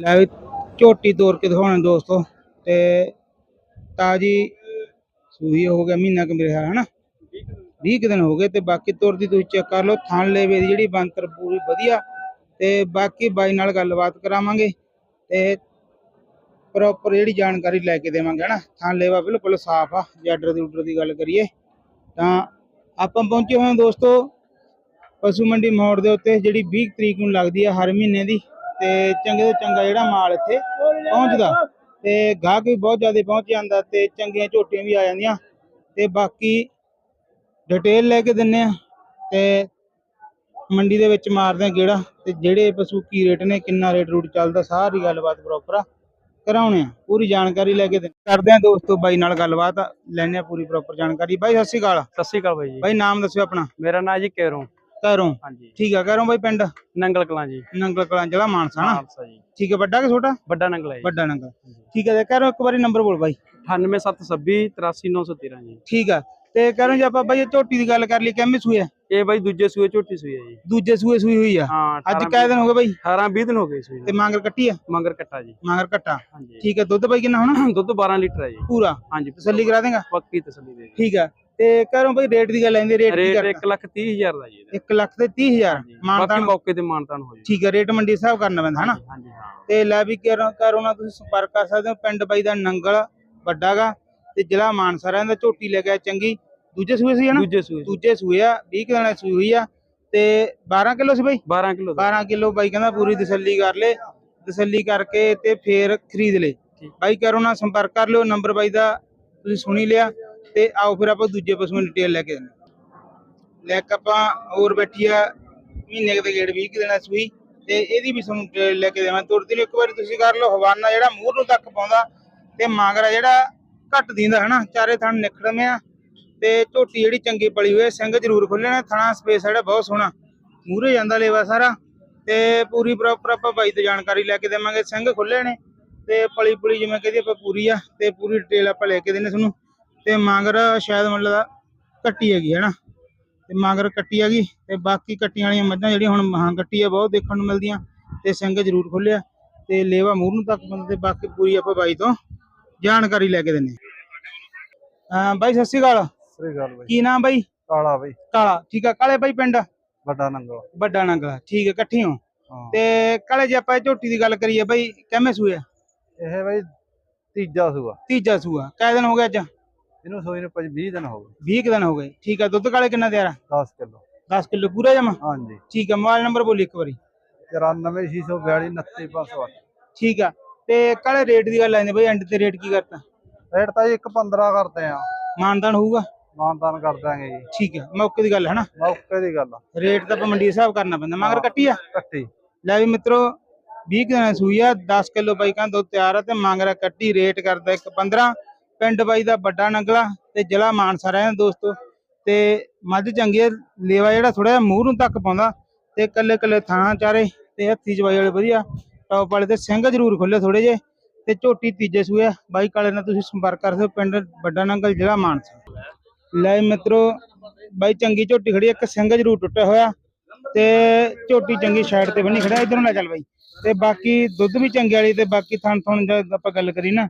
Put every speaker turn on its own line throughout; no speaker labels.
ਲੈ ਵੀ ਝੋਟੀ ਤੋੜ ਕੇ ਦਿਖਾਉਣੇ ਦੋਸਤੋ ਤੇ ਤਾਜੀ ਸੂਈ ਹੋ ਗਿਆ ਮਹੀਨਾ ਕੁ ਮੇਰੇ ਖਿਆਲ, ਹਨਾ? 20 ਕੁ ਦਿਨ ਹੋ ਗਏ ਤੇ ਬਾਕੀ ਤੁਰਦੀ ਤੁਸੀਂ ਚੈੱਕ ਕਰ ਲਓ, ਥਣ ਲੇਵੇ ਦੀ ਜਿਹੜੀ ਬੰਤਰ ਪੂਰੀ ਵਧੀਆ ਤੇ ਬਾਕੀ ਬਾਈ ਨਾਲ ਗੱਲਬਾਤ ਕਰਾਵਾਂਗੇ ਤੇ ਪ੍ਰੋਪਰ ਜਿਹੜੀ ਜਾਣਕਾਰੀ ਲੈ ਕੇ ਦੇਵਾਂਗੇ, ਹਨਾ? ਥਣ ਲੇਵਾ ਬਿਲਕੁਲ ਸਾਫ਼ ਆ, ਜੇ ਆਰਡਰ ਦੀ ਆਰਡਰ ਦੀ ਗੱਲ ਕਰੀਏ, ਤਾਂ ਆਪਾਂ ਪਹੁੰਚੇ ਹੋਏ ਦੋਸਤੋ ਪਸ਼ੂ ਮੰਡੀ ਮੋੜ ਦੇ ਉੱਤੇ, ਜਿਹੜੀ 20 ਤਰੀਕ ਨੂੰ ਲੱਗਦੀ ਆ ਹਰ ਮਹੀਨੇ ਦੀ। ਤੇ ਚੰਗੇ ਤੋਂ ਚੰਗਾ ਜਿਹੜਾ ਮਾਲ ਇੱਥੇ ਪਹੁੰਚਦਾ। ਤੇ ਗਾਹਕ ਵੀ ਬਹੁਤ ਜ਼ਿਆਦਾ ਪਹੁੰਚ ਜਾਂਦਾ ਤੇ ਚੰਗੀਆਂ ਝੋਟੀਆਂ ਵੀ ਆ ਜਾਂਦੀਆਂ। ਤੇ ਬਾਕੀ ਡਿਟੇਲ ਲੈ ਕੇ ਦਿੰਨੇ ਆ ਤੇ ਮੰਡੀ ਦੇ ਵਿੱਚ ਮਾਰਦੇ ਆ ਗੇੜਾ ਤੇ ਜਿਹੜੇ ਪਸ਼ੂ ਕੀ ਰੇਟ ਨੇ ਕਿੰਨਾ ਰੇਟ ਰੂਟ ਚੱਲਦਾ ਸਾਰੀ ਗੱਲਬਾਤ ਪ੍ਰੋਪਰ ਆ। ਕਰਾਉਣੇ ਆ ਪੂਰੀ ਜਾਣਕਾਰੀ ਲੈ ਕੇ ਕਰਦੇ ਆ ਦੋਸਤੋ ਬਾਈ ਨਾਲ ਗੱਲਬਾਤ ਲੈਣੇ ਆ ਪੂਰੀ ਪ੍ਰੋਪਰ ਜਾਣਕਾਰੀ। ਬਾਈ ਸਤਿ ਸ਼੍ਰੀ ਅਕਾਲ।
ਸਤਿ ਸ਼੍ਰੀ ਅਕਾਲ ਬਾਈ ਜੀ।
ਬਾਈ ਨਾਮ ਦੱਸਿਓ ਆਪਣਾ।
ਮੇਰਾ ਨਾਂ ਜੀ ਕੇਰੋਂ।
ਘਰੋਂ?
ਹਾਂਜੀ।
ਠੀਕ ਆ ਘਰੋਂ ਬਾਈ ਪਿੰਡ?
ਨੰਗਲ ਕਲਾਂ ਜੀ।
ਨੰਗਲ ਕਲਾਂ ਜ਼ਿਲ੍ਹਾ ਮਾਨਸਾ ਨਾ?
ਮਾਨਸਾ ਜੀ।
ਠੀਕ ਹੈ ਵੱਡਾ ਕਿ ਛੋਟਾ?
ਵੱਡਾ ਨੰਗਲ ਹੈ ਜੀ।
ਵੱਡਾ ਨੰਗਲ। ਠੀਕ ਹੈ ਤੇ ਘਰੋਂ ਇੱਕ ਵਾਰੀ ਨੰਬਰ ਬੋਲ ਬਾਈ।
98726 83913 ਜੀ।
ਠੀਕ ਆ ਤੇ ਘਰੋਂ ਜੇ ਆਪਾਂ ਬਾਈ ਇਹ ਝੋਟੀ ਦੀ ਗੱਲ ਕਰ ਲਈ ਕਿੰਮੇ ਸੂਏ ਆ?
ਇਹ ਬਾਈ ਦੂਜੇ ਸੂਏ ਝੋਟੀ ਸੂਈ ਹੈ ਜੀ।
ਦੂਜੇ ਸੂਏ ਸੂਈ ਹੋਈ ਆ। ਅੱਜ ਕਾਹ ਦਿਨ ਹੋ ਗਏ ਬਾਈ?
18 20 ਦਿਨ ਹੋ ਗਏ ਸੂਈ
ਤੇ। ਮਾਂਗਰ ਕੱਟੀ ਆ?
ਮੰਗਰ ਕੱਟਾ ਜੀ।
ਮਾਂਗਰ ਕੱਟਾ। ਠੀਕ ਹੈ ਦੁੱਧ ਬਾਈ ਕਿੰਨਾ ਹੋਣਾ?
ਦੁੱਧ 12 ਲੀਟਰ ਹੈ ਜੀ।
ਪੂਰਾ?
ਹਾਂਜੀ
ਤਸੱਲੀ ਕਰਾ ਦੇਗਾ?
ਪੱਕੀ ਤਸੱਲੀ ਦੇ
ਠੀਕ ਆ। ਤੇ ਘਰੋਂ ਬਾਈ ਰੇਟ ਦੀ ਗੱਲ ਆਂਦੀ ਰੇਟ ਕੀ
ਰੇਟ
ਕਰਤਾ?
1 ਲੱਖ 30 ਹਜ਼ਾਰ ਦਾ ਜੀ ਇਹਦਾ।
1 ਲੱਖ ਤੇ 30000
ਹਾਂਜੀ। ਬਾਕੀ
ਮਾਨਤਾਨ
ਮੌਕੇ ਤੇ ਮਾਨਤਾਨ ਹੋ ਜੀ
ਠੀਕ ਹੈ ਰੇਟ ਮੰਡੀ ਹਿਸਾਬ ਕਰਨਾ ਪੈਂਦਾ ਹਨਾ?
ਹਾਂਜੀ ਹਾਂ।
ਤੇ ਲੈ ਵੀ ਘਰੋਂ ਘਰੋਂ ਨਾਲ ਤੁਸੀਂ ਸੰਪਰਕ ਕਰ ਸਕਦੇ ਹੋ ਪਿੰਡ ਬਾਈ ਦਾ ਨੰਗਲ ਵੱਡਾਗਾ ਤੇ ਜ਼ਿਲ੍ਹਾ ਮਾਨਸਾ ਰਹਿੰਦਾ ਝੋਟੀ ਲੈ ਗਿਆ ਚੰਗੀ। ਦੂਜੇ ਸੂਏ ਸੀ ਹਨਾ?
ਦੂਜੇ ਸੂਏ
ਦੂਜੇ ਸੂਏ ਆ 20 ਕੁ ਦਿਨਾਂ ਦੀ ਸੂਈ ਹੋਈ ਆ। ਤੇ 12 ਕਿਲੋ ਸੀ ਬਾਈ?
12 ਕਿਲੋ ਦਾ।
12 ਕਿਲੋ ਬਾਈ ਕਹਿੰਦਾ ਪੂਰੀ ਤਸੱਲੀ ਕਰ ਲੈ। ਤਸੱਲੀ ਕਰਕੇ ਤੇ ਫੇਰ ਖਰੀਦ ਲੈ।
ਠੀਕ।
ਬਾਈ ਕਰੋ ਨਾਲ ਸੰਪਰਕ ਕਰ ਲਿਓ ਨੰਬਰ ਬਾਈ ਦਾ ਤੁਸੀਂ ਸੁਣੀ ਲਿਆ। ਤੇ ਆਓ ਫਿਰ ਆਪਾਂ ਦੂਜੇ ਪਸ਼ੂਆਂ ਦੀ ਡਿਟੇਲ ਲੈ ਕੇ ਦਿੰਦੇ ਲੈ ਕੇ ਆਪਾਂ ਹੋਰ ਬੈਠੀ ਆ, ਮਹੀਨੇ ਦੇ ਗੇੜ 20 ਕੁ ਸੂਈ ਤੇ ਇਹਦੀ ਵੀ ਤੁਹਾਨੂੰ ਡਿਟੇਲ ਲੈ ਕੇ ਦੇਵਾਂ। ਤੁਰਦੀ ਨੂੰ ਇੱਕ ਵਾਰੀ ਤੁਸੀਂ ਕਰ ਲਓ, ਹਵਾਨਾ ਜਿਹੜਾ ਮੂੰਹ ਨੂੰ ਤੱਕ ਪਾਉਂਦਾ ਤੇ ਮਾਂਗਰਾ ਜਿਹੜਾ ਘੱਟ ਦਿੰਦਾ ਹਨਾ, ਚਾਰੇ ਥਣ ਨਿਕੜਵੇਂ ਆ। ਤੇ ਝੋਟੀ ਜਿਹੜੀ ਚੰਗੀ ਪਲੀ ਹੋਈ ਸਿੰਘ ਜ਼ਰੂਰ ਖੁੱਲੇ ਨੇ, ਥਣਾ ਸਪੇਸ ਜਿਹੜਾ, ਬਹੁਤ ਸੋਹਣਾ। ਮੂਹਰੇ ਜਾਂਦਾ ਲੇਵਾ ਸਾਰਾ, ਤੇ ਪੂਰੀ ਪ੍ਰੋਪਰ ਆਪਾਂ ਬਾਈ ਤੋਂ ਜਾਣਕਾਰੀ ਲੈ ਕੇ ਦੇਵਾਂਗੇ। ਸਿੰਘ ਖੁੱਲੇ ਨੇ, ਤੇ ਪਲੀ ਪੁਲੀ ਜਿਵੇਂ ਕਹਦੀ ਆਪਾਂ ਪੂਰੀ ਆ, ਤੇ ਪੂਰੀ ਡਿਟੇਲ ਆਪਾਂ ਲੈ ਕੇ ਦੇਣੇ ਤੁਹਾਨੂੰ। ਤੇ ਮਾਂਗਰ ਸ਼ਾਇਦ ਮਤਲਬ ਕੱਟੀ ਹੈਗੀ ਹੈ ਨਾ? ਤੇ ਮਾਂਗਰ ਕੱਟੀ ਹੈਗੀ ਤੇ ਬਾਕੀ ਕੱਟੀਆਂ ਵਾਲੀਆਂ ਮੱਝਾਂ ਜਿਹੜੀਆਂ ਹੁਣ ਮਹਾਂ ਕੱਟੀ ਆ ਬਹੁਤ ਦੇਖਣ ਨੂੰ ਮਿਲਦੀਆਂ ਤੇ ਸਿੰਘ ਜ਼ਰੂਰ ਖੁੱਲਿਆ ਤੇ ਲੇਵਾ ਮੂਰ ਨੂੰ ਤੱਕ ਬੰਦ ਤੇ ਬਾਕੀ ਪੂਰੀ ਆਪਾਂ ਬਾਈ ਤੋਂ ਜਾਣਕਾਰੀ ਲੈ ਕੇ ਦਿੰਨੇ ਹਾਂ। ਬਾਈ ਸਤਿ ਸ਼੍ਰੀ ਅਕਾਲ।
ਗੱਲ ਬਾਈ।
ਕੀ ਨਾਮ ਬਾਈ?
ਕਾਲਾ ਬਾਈ।
ਕਾਲਾ ਠੀਕ ਆ। ਕਾਲੇ ਬਾਈ ਪਿੰਡ?
ਵੱਡਾ ਨੰਗਲ।
ਵੱਡਾ ਨੰਗਲਾ ਠੀਕ ਹੈ ਇਕੱਠੇ ਹੋ। ਤੇ ਕਾਲੇ ਜੇ ਆਪਾਂ ਝੋਟੀ ਦੀ ਗੱਲ ਕਰੀਏ ਬਾਈ ਕਿਵੇਂ ਸੂਆ
ਇਹ ਬਾਈ ਤੀਜਾ ਸੂਆ।
ਤੀਜਾ ਸੂਆ ਕਿੰਨੇ ਦਿਨ ਹੋ ਗਏ ਅੱਜ?
ਇਹਨੂੰ ਸੋਈ ਨੂੰ 20 ਦਿਨ ਹੋ ਗਏ।
20 ਕੁ ਦਿਨ ਹੋ ਗਏ। ਠੀਕ ਆ ਦੁੱਧ ਕਾਲੇ ਕਿੰਨਾ ਤਿਆਰ ਆ?
10 ਕਿਲੋ।
10 ਕਿਲੋ ਪੂਰਾ ਜਮਾ?
ਹਾਂਜੀ।
ਠੀਕ ਆ ਮੋਬਾਈਲ ਨੰਬਰ ਬੋਲੀ ਇੱਕ ਵਾਰੀ।
94642 29508
ਠੀਕ ਆ ਤੇ ਕਾਲੇ ਰੇਟ ਦੀ ਗੱਲ ਆਂਦੀ ਬਾਈ? ਐਂਡ ਤੇ ਰੇਟ ਕੀ ਕਰਤਾ?
ਰੇਟ ਤਾਂ ਜੀ 1.15 ਕਰਦੇ ਆ।
ਮਾਨਦਾਨ ਹੋਊਗਾ?
ਮਾਨਤਾਨ ਕਰ ਦਾਂਗੇ ਜੀ।
ਠੀਕ ਆ ਮੌਕੇ ਦੀ ਗੱਲ ਹੈ ਨਾ?
ਮੌਕੇ ਦੀ ਗੱਲ ਆ।
ਰੇਟ ਤਾਂ ਆਪਾਂ ਮੰਡੀ ਹਿਸਾਬ ਕਰਨਾ ਪੈਂਦਾ ਮਗਰ ਕੱਟੀ ਆ?
ਕੱਟੀ।
ਲੈ ਵੀ ਮਿੱਤਰੋ 20 ਕੁ ਦਿਨਾਂ ਦੀ ਸੂਈ ਆ 10 ਕਿਲੋ ਬਾਈ ਕਹਿੰਦਾ ਦੁੱਧ ਤਿਆਰ ਆ ਤੇ ਮੰਗਰਾ ਕੱਟੀ ਰੇਟ ਕਰਦਾ ਇੱਕ 15 ਪਿੰਡ ਬਾਈ ਦਾ ਵੱਡਾ ਨੰਗਲਾ ਤੇ ਜ਼ਿਲ੍ਹਾ ਮਾਨਸਾ ਰਹਿੰਦਾ ਦੋਸਤੋ। ਤੇ ਮੱਝ ਚੰਗੀ ਆ ਲੇਵਾ ਜਿਹੜਾ ਥੋੜਾ ਜਿਹਾ ਮੂੰਹ ਨੂੰ ਤੱਕ ਪਾਉਂਦਾ ਤੇ ਕੱਲੇ ਕੱਲੇ ਥਾਣਾ ਚਾਰੇ ਤੇ ਹੱਥੀ ਜਵਾਈ ਵਾਲੇ ਵਧੀਆ। ਟੌਪ ਵਾਲੇ ਤੇ ਸਿੰਘ ਜ਼ਰੂਰ ਖੁੱਲੇ ਥੋੜੇ ਜੇ ਤੇ ਝੋਟੀ ਤੀਜੇ ਸੂਏ ਬਾਈ ਕਾਲੇ ਨਾਲ ਤੁਸੀਂ ਸੰਪਰਕ ਕਰ ਸਕਦੇ ਪਿੰਡ ਵੱਡਾ ਨੰਗਲ, ਜ਼ਿਲ੍ਹਾ ਮਾਨਸਾ। ਲੈ ਮਿੱਤਰੋ, ਬਾਈ ਚੰਗੀ ਝੋਟੀ ਖੜੀ ਇੱਕ ਸਿੰਘ ਜ਼ਰੂਰ ਟੁੱਟਿਆ ਹੋਇਆ ਤੇ ਝੋਟੀ ਚੰਗੀ ਸਾਈਡ ਤੇ ਬੰਨੀ ਖੜਾ ਇਧਰੋਂ ਲੈ ਚੱਲ ਬਾਈ। ਤੇ ਬਾਕੀ ਦੁੱਧ ਵੀ ਚੰਗੇ ਵਾਲੀ ਤੇ ਬਾਕੀ ਥਣ ਥਣ ਜਦ ਆਪਾਂ ਗੱਲ ਕਰੀ ਨਾ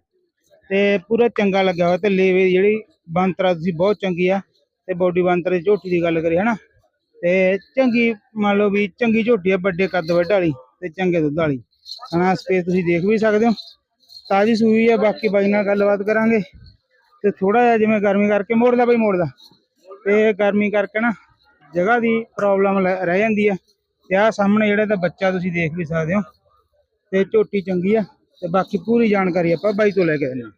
ਤੇ ਪੂਰਾ ਚੰਗਾ ਲੱਗਿਆ ਹੋਇਆ ਤੇ ਲੇਵੇ ਦੀ ਜਿਹੜੀ ਬੰਤਰਾ ਤੁਸੀਂ ਬਹੁਤ ਚੰਗੀ ਆ ਤੇ ਬੋਡੀ ਬੰਤਰੇ ਦੀ ਝੋਟੀ ਦੀ ਗੱਲ ਕਰੀ ਹਨਾ? ਤੇ ਚੰਗੀ, ਮੰਨ ਲਓ ਵੀ ਚੰਗੀ ਝੋਟੀ ਆ, ਵੱਡੇ ਕੱਦ ਵੱਡ ਵਾਲੀ ਤੇ ਚੰਗੇ ਦੁੱਧ ਵਾਲੀ। ਹਨਾ ਸਪੇਸ ਤੁਸੀਂ ਦੇਖ ਵੀ ਸਕਦੇ ਹੋ। ਤਾਜੀ ਸੂਈ ਆ, ਬਾਕੀ ਬਾਈ ਨਾਲ ਗੱਲਬਾਤ ਕਰਾਂਗੇ। ਤੇ ਥੋੜਾ ਜਿਹਾ ਜਿਵੇਂ ਗਰਮੀ ਕਰਕੇ ਮੋੜਦਾ ਬਾਈ, ਮੋੜਦਾ। ਤੇ ਗਰਮੀ ਕਰਕੇ ਨਾ ਜਗ੍ਹਾ ਦੀ ਪ੍ਰੋਬਲਮ ਰਹਿ ਜਾਂਦੀ ਆ। ਤੇ ਆ ਸਾਹਮਣੇ ਜਿਹੜਾ ਤਾਂ ਬੱਚਾ ਤੁਸੀਂ ਦੇਖ ਵੀ ਸਕਦੇ ਹੋ। ਤੇ ਝੋਟੀ ਚੰਗੀ ਆ। ਤੇ ਬਾਕੀ ਪੂਰੀ ਜਾਣਕਾਰੀ ਆਪਾਂ ਬਾਈ ਤੋਂ ਲੈ ਕੇ ਦਿੰਦੇ ਹਾਂ।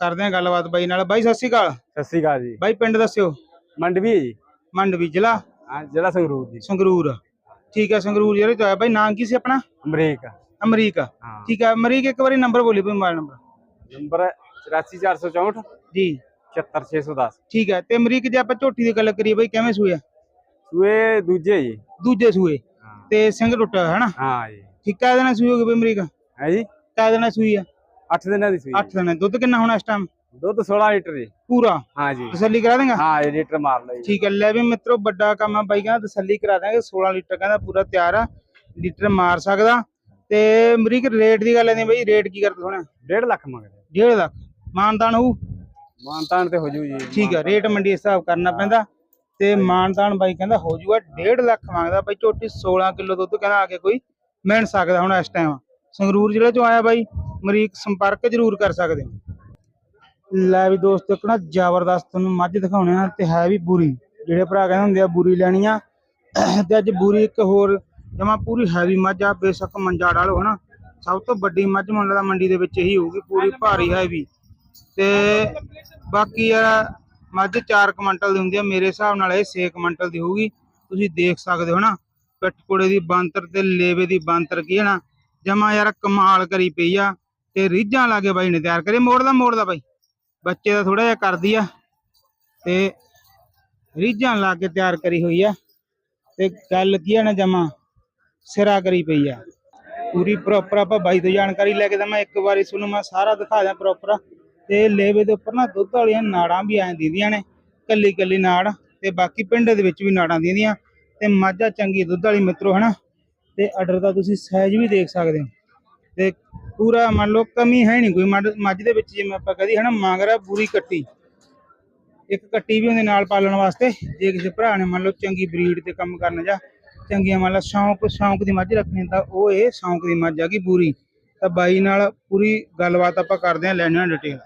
ਕਰਦੇ ਆ ਗੱਲਬਾਤ ਬਾਈ ਨਾਲ। ਬਾਈ ਸਤਿ ਸ਼੍ਰੀ ਅਕਾਲ।
ਸਤਿ ਸ੍ਰੀ ਅਕਾਲ ਜੀ।
ਬਾਈ ਪਿੰਡ ਦੱਸਿਓ।
ਮੰਡਵੀ ਹੈ ਜੀ।
ਮੰਡਵੀ ਜ਼ਿਲ੍ਹਾ?
ਹਾਂ ਜ਼ਿਲ੍ਹਾ ਸੰਗਰੂਰ ਜੀ।
ਸੰਗਰੂਰ। ਠੀਕ ਹੈ ਸੰਗਰੂਰ ਜਿਹੜੇ ਤੋਂ ਆਇਆ। ਬਾਈ ਨਾਂ ਕੀ ਸੀ ਆਪਣਾ?
ਅਮਰੀਕ।
ਅਮਰੀਕ।
ਹਾਂ।
ਠੀਕ ਹੈ ਅਮਰੀਕ ਇੱਕ ਵਾਰੀ ਨੰਬਰ ਬੋਲੀ ਬਈ ਮੋਬਾਈਲ ਨੰਬਰ।
ਨੰਬਰ 84464
ਜੀ।
74610
ਠੀਕ ਹੈ ਤੇ ਅਮਰੀਕ ਜੇ ਆਪਾਂ ਝੋਟੀ ਦੀ ਗੱਲ ਕਰੀਏ ਬਾਈ ਕਿਵੇਂ ਸੂਏ?
ਸੂਏ ਦੂਜੇ ਜੀ।
ਦੂਜੇ ਸੂਏ।
ਹਾਂ।
ਤੇ ਸਿੰਘ ਟੁੱਟਿਆ ਹੋਇਆ ਹਨਾ
ਹਾਂ ਜੀ।
ਠੀਕ ਕਾਹ ਦੇਣਾ ਸੂਈ ਹੋ ਗਈ ਬਈ ਅਮਰੀਕ?
ਹੈ ਜੀ?
ਕਾਹ ਦੇਣਾ ਸੂਈ ਆ?
8 ਦਿਨਾਂ ਦੀ ਸੂਈ
8 ਦਿਨ ਦੁੱਧ ਕਿੰਨਾ ਹੋਣਾ ਇਸ ਟਾਈਮ
ਦੁੱਧ 16 ਲੀਟਰ ਜੀ
ਪੂਰਾ?
ਹਾਂ ਜੀ
ਤਸੱਲੀ ਕਰਾ ਦੇਗਾ?
ਹਾਂ ਲੀਟਰ ਮਾਰ ਲਈ
ਠੀਕ ਹੈ ਲੈ ਵੀ ਮਿੱਤਰੋ ਵੱਡਾ ਕੰਮ ਆ ਬਾਈ ਕਹਿੰਦਾ ਤਸੱਲੀ ਕਰਾ ਦਾਂਗੇ 16 ਲੀਟਰ ਕਹਿੰਦਾ ਪੂਰਾ ਤਿਆਰ ਆ ਲੀਟਰ ਮਾਰ ਸਕਦਾ। ਤੇ ਅਮਰੀਕ ਰੇਟ ਦੀ ਗੱਲ ਨਹੀਂ ਬਈ ਰੇਟ ਕੀ ਕਰਦੇ ਹੋਣਾ
1.5 ਲੱਖ ਮੰਗਦੇ
1.5 ਲੱਖ। ਮਾਨਦਾਨ ਹੋਊ?
ਮਾਨਤਾਨ ਤੇ ਹੋ ਜੂ। ਜੀ
ਠੀਕ ਆ ਰੇਟ ਮੰਡੀ ਹਿਸਾਬ ਕਰਨਾ ਪੈਂਦਾ। ਤੇ ਮਾਨਦਾਨ ਬਾਈ ਕਹਿੰਦਾ ਹੋ ਜੂਗਾ 1.5 ਲੱਖ ਮੰਗਦਾ। ਬਾਈ ਝੋਟੀ 16 ਕਿਲੋ ਦੁੱਧ ਕਹਿੰਦਾ ਆ ਕੇ ਕੋਈ ਮਿਲ ਸਕਦਾ ਹੁਣ ਇਸ ਟਾਈਮ ਸੰਗਰੂਰ ਜ਼ਿਲ੍ਹੇ ਚੋਂ ਆਇਆ ਬਾਈ। ਮਰੀਕ ਸੰਪਰਕ ਜ਼ਰੂਰ ਕਰ ਸਕਦੇ ਹੋ। ਲੈ ਵੀ ਦੋਸਤੋ, ਇੱਕ ਨਾ ਜ਼ਬਰਦਸਤ ਤੁਹਾਨੂੰ ਮੱਝ ਦਿਖਾਉਣੇ ਆ ਤੇ ਹੈ ਵੀ ਬੁਰੀ। ਜਿਹੜੇ ਭਰਾ ਕਹਿੰਦੇ ਹੁੰਦੇ ਆ, ਬੁਰੀ ਲੈਣੀ ਆ ਤੇ ਅੱਜ ਬੁਰੀ ਇੱਕ ਹੋਰ ਜਮਾ ਪੂਰੀ ਹੈਵੀ ਮੱਝ ਆ, ਬੇਸ਼ੱਕ ਮੰਜਾ ਡਾਲੋ ਹਨਾ? ਸਭ ਤੋਂ ਵੱਡੀ ਮੱਝ ਮੰਨ ਲਾ ਮੰਡੀ ਦੇ ਵਿੱਚ ਇਹੀ ਹੋਊਗੀ, ਪੂਰੀ ਭਾਰੀ ਹੈਵੀ। ਤੇ ਬਾਕੀ ਯਾਰ ਮੱਝ 4 ਕੁਇੰਟਲ ਦੀ ਹੁੰਦੀ ਆ, ਮੇਰੇ ਹਿਸਾਬ ਨਾਲ ਇਹ 6 ਕੁਇੰਟਲ ਦੀ ਹੋਊਗੀ। ਤੁਸੀਂ ਦੇਖ ਸਕਦੇ ਹੋ ਨਾ ਪਿੱਠਪੁੜੇ ਦੀ ਬਾਂਤਰ ਤੇ ਲੇਵੇ ਦੀ ਬਾਂਤਰ ਕੀ ਹੈ ਨਾ ਜਮਾ ਯਾਰ ਕਮਾਲ ਕਰੀ ਪਈ ਆ। ਤੇ ਰੀਝਾਂ ਲਾ ਕੇ ਬਾਈ ਨੇ ਤਿਆਰ ਕਰੇ, ਮੋੜ ਦਾ ਬਾਈ। ਬੱਚੇ ਦਾ ਥੋੜਾ ਜਿਹਾ ਕਰਦੀ ਆ ਤੇ ਰੀਝਾਂ ਲਾ ਕੇ ਤਿਆਰ ਕਰੀ ਹੋਈ ਆ ਤੇ ਗੱਲ ਕੀ ਆ ਨਾ ਜਮਾ, ਸਿਰਾ ਕਰੀ ਪਈ ਆ। ਪੂਰੀ ਪ੍ਰੋਪਰ ਆਪਾਂ ਬਾਈ ਤੋਂ ਜਾਣਕਾਰੀ ਲੈ ਕੇ ਤਾਂ ਮੈਂ ਇੱਕ ਵਾਰੀ ਤੁਹਾਨੂੰ ਮੈਂ ਸਾਰਾ ਦਿਖਾ ਦਿਆਂ ਪ੍ਰੋਪਰ ਤੇ ਲੇਵੇ ਦੇ ਉੱਪਰ ਨਾ ਦੁੱਧ ਵਾਲੀਆਂ ਨਾੜਾਂ ਵੀ ਐਂ ਦਿੰਦੀਆਂ ਨੇ, ਕੱਲੀ ਕੱਲੀ ਨਾੜ ਤੇ ਬਾਕੀ ਪਿੰਡ ਦੇ ਵਿੱਚ ਵੀ ਨਾੜਾਂ ਦਿੰਦੀਆਂ ਤੇ ਮਾਝਾ ਚੰਗੀ ਦੁੱਧ ਵਾਲੀ ਮਿੱਤਰੋ ਹਨਾ, ਤੇ ਆਰਡਰ ਦਾ ਤੁਸੀਂ ਸਾਈਜ਼ ਵੀ ਦੇਖ ਸਕਦੇ ਹੋ। ਤੇ ਪੂਰਾ ਮੰਨ ਲਓ ਕਮੀ ਹੈ ਨਹੀਂ ਕੋਈ ਮੱਝ- ਦੇ ਵਿੱਚ ਜਿਵੇਂ ਆਪਾਂ ਕਹਦੀ ਹਨਾ ਮੰਗਰਾ ਪੂਰੀ ਕੱਟੀ। ਇੱਕ ਕੱਟੀ ਵੀ ਉਹਦੇ ਨਾਲ ਪਾਲਣ ਵਾਸਤੇ ਜੇ ਕਿਸੇ ਭਰਾ ਨੇ ਮੰਨ ਲਓ ਚੰਗੀ ਬਰੀਡ ਤੇ ਕੰਮ ਕਰਨਾ ਜਾਂ ਚੰਗੀਆਂ ਮੰਨ ਲਾ ਸ਼ੌਂਕ ਸ਼ੌਂਕ ਦੀ ਮੱਝ ਰੱਖਣੀ ਤਾਂ ਉਹ ਇਹ ਸ਼ੌਂਕ ਦੀ ਮੱਝ ਆ ਗਈ ਪੂਰੀ। ਤਾਂ ਬਾਈ ਨਾਲ ਪੂਰੀ ਗੱਲਬਾਤ ਆਪਾਂ ਕਰਦੇ ਹਾਂ ਲੈਣੇ ਡਿਟੇਲ।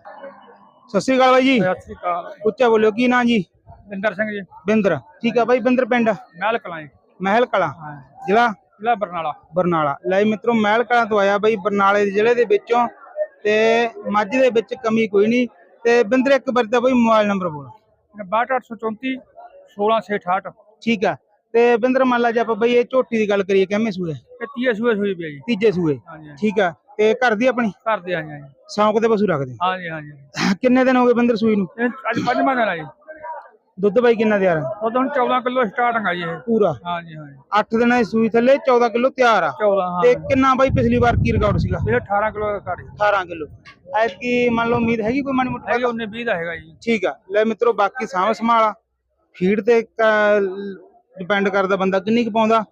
ਸਤਿ ਸ਼੍ਰੀ ਅਕਾਲ ਬਾਈ ਜੀ।
ਸਤਿ ਸ੍ਰੀ ਅਕਾਲ।
ਉੱਚਾ ਬੋਲਿਓ ਕੀ ਨਾਂ ਜੀ?
ਬਿੰਦਰ ਸਿੰਘ ਜੀ।
ਬਿੰਦਰ। ਠੀਕ ਆ ਬਾਈ ਬਿੰਦਰ ਪਿੰਡ?
ਮਹਿਲ ਕਲਾਂ ਜੀ।
ਮਹਿਲ ਕਲਾਂ। ਜ਼ਿਲ੍ਹਾ
ਜ਼ਿਲ੍ਹਾ ਬਰਨਾਲਾ।
ਬਰਨਾਲਾ। ਲੈ ਮਿੱਤਰੋ ਮਹਿਲ ਕਲਾਂ ਤੋਂ ਆਇਆ ਬਾਈ ਬਰਨਾਲੇ ਦੇ ਜ਼ਿਲ੍ਹੇ ਦੇ ਵਿੱਚੋਂ ਤੇ ਮੱਝ ਦੇ ਵਿੱਚ ਕਮੀ ਕੋਈ ਨਹੀਂ ਤੇ ਬਿੰਦਰ ਇੱਕ ਵਾਰ ਤਾਂ ਬਾਈ ਮੋਬਾਈਲ ਨੰਬਰ ਬੋਲ।
62834 16668
ਠੀਕ ਆ। ਤੇ ਬਿੰਦਰ ਮੰਨ ਲਾ ਜੇ ਆਪਾਂ ਬਈ ਇਹ ਝੋਟੀ ਦੀ ਗੱਲ ਕਰੀਏ ਕਿਵੇਂ ਸੂਏ?
ਇਹ ਤੀਏ ਸੂਏ ਸੂਈ ਪਿਆ ਜੀ।
ਤੀਜੇ ਸੂਏ। ਠੀਕ ਆ। ਤੇ ਘਰ ਦੀ ਆਪਣੀ?
ਘਰ ਦੇ ਹਾਂਜੀ ਹਾਂਜੀ।
ਸੌਂਕ ਦੇ ਪਸ਼ੂ ਰੱਖਦੇ।
ਹਾਂਜੀ ਹਾਂਜੀ।
ਕਿੰਨੇ ਦਿਨ ਹੋ ਗਏ ਬਿੰਦਰ ਸੂਈ ਨੂੰ?
ਅੱਜ ਪੰਜਵਾਂ ਦਿਨ ਆ ਜੀ।
ਦੁੱਧ ਬਾਈ ਕਿੰਨਾ ਤਿਆਰ ਆ
ਉਦੋਂ 14 ਕਿਲੋ ਸਟਾਰਟਿੰਗ ਆ ਜੀ ਇਹ।
ਪੂਰਾ?
ਹਾਂਜੀ ਹਾਂਜੀ।
8 ਦਿਨਾਂ ਦੀ ਸੂਈ ਥੱਲੇ 14 ਕਿਲੋ ਤਿਆਰ ਆ।
14 ਹਾਂ।
ਤੇ ਕਿੰਨਾ ਬਾਈ ਪਿਛਲੀ ਵਾਰ ਕੀ ਰਿਕਾਰਡ ਸੀਗਾ?
ਇਹ 18 ਕਿਲੋ ਦਾ ਜੀ।
18 ਕਿਲੋ। ਐਤਕੀ ਮੰਨ ਲਓ ਉਮੀਦ ਹੈਗੀ ਕੋਈ ਮਾੜੀ ਮੋਟੀ
ਹੈਗੇ 19 20 ਦਾ ਹੈਗਾ ਜੀ।
ਠੀਕ ਆ। ਲੈ ਮਿੱਤਰੋ ਬਾਕੀ ਸਾਂਭ ਸੰਭਾਲਾ ਫੀਡ ਤੇ ਡਿਪੈਂਡ ਕਰਦਾ ਬੰਦਾ ਕਿੰਨੀ ਕੁ ਪਾਉਂਦਾ।